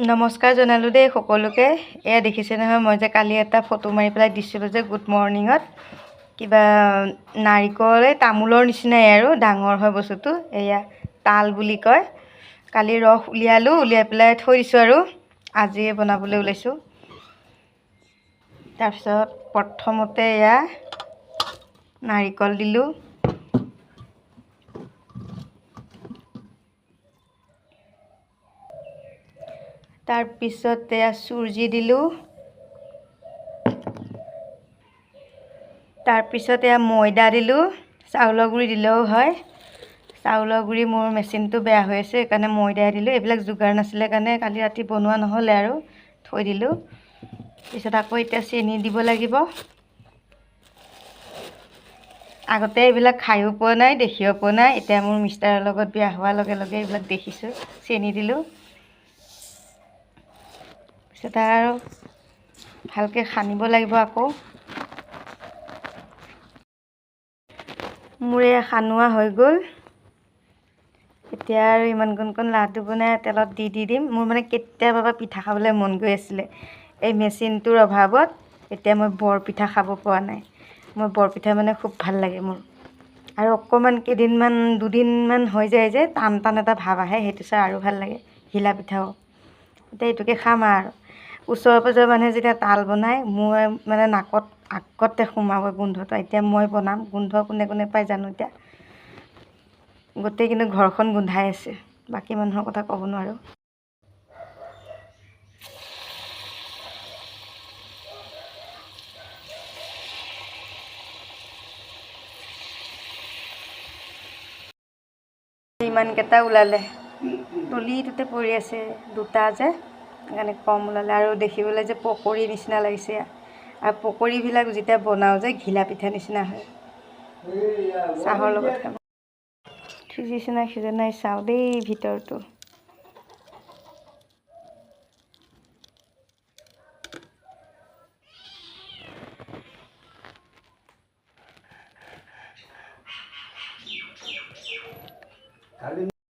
নমস্কাৰ জনালোঁ দেই সকলোকে। এয়া দেখিছে নহয় মই যে কালি এটা ফটো মাৰি পেলাই দিছিলোঁ যে গুড মৰ্ণিঙত কিবা নাৰিকল এই তামোলৰ নিচিনাই আৰু ডাঙৰ হয় বস্তুটো এয়া তাল বুলি কয়। কালি ৰস উলিয়ালোঁ উলিয়াই পেলাই থৈ দিছোঁ আৰু আজিয়ে বনাবলৈ ওলাইছোঁ। তাৰপিছত প্ৰথমতে এয়া নাৰিকল দিলোঁ। তাৰপিছত চুজি দিলোঁ। তাৰপিছত এয়া ময়দা দিলোঁ। চাউলৰ গুড়ি দিলেও হয়। চাউলৰ গুড়ি মোৰ মেচিনটো বেয়া হৈ আছে, সেইকাৰণে ময়দাই দিলোঁ। এইবিলাক যোগাৰ নাছিলে কাৰণে কালি ৰাতি বনোৱা নহ'লে আৰু থৈ দিলোঁ। পিছত আকৌ এতিয়া চেনি দিব লাগিব। আগতে এইবিলাক খায়ো পোৱা নাই, দেখিও পোৱা নাই। এতিয়া মোৰ মিষ্টাৰৰ লগত বিয়া হোৱাৰ লগে লগে এইবিলাক দেখিছোঁ। চেনি দিলোঁ। পিছত আৰু ভালকৈ সানিব লাগিব আকৌ। মোৰ সানোৱা হৈ গ'ল। এতিয়া আৰু ইমান কণ কণ লাডু বনাই তেলত দি দি দিম। মোৰ মানে কেতিয়াবা পিঠা খাবলৈ মন গৈ আছিলে। এই মেচিনটোৰ অভাৱত এতিয়া মই বৰপিঠা খাব পৰা নাই। মই বৰপিঠা মানে খুব ভাল লাগে মোৰ। আৰু অকণমান কেইদিনমান দুদিনমান হৈ যায় যে টান টান এটা ভাৱ আহে সেইটো চাই আৰু ভাল লাগে। ঘিলা পিঠাও। এতিয়া এইটোকে খাম আৰু। ওচৰৰ পাজৰৰ মানুহে যেতিয়া তাল বনায় মোৰ মানে নাকত আগতে সোমাব গোন্ধটো এতিয়া মই বনাম। গোন্ধ কোনে কোনে পাই জানো এতিয়া? গোটেই কিন্তু ঘৰখন গোন্ধাই আছে। বাকী মানুহৰ কথা ক'ব নোৱাৰোঁ। ইমানকেইটা ওলালে। তলিটোতে পৰি আছে দুটা যে, সেইকাৰণে কম ওলালে। আৰু দেখিবলৈ যে পকৰি নিচিনা লাগিছে। আৰু পকৰিবিলাক যেতিয়া বনাওঁ যে, ঘিলা পিঠা নিচিনা হয়। চাহৰ লগত খাব। সিজিছে নাই, সিজা নাই, চাওঁ দেই ভিতৰটো। কালি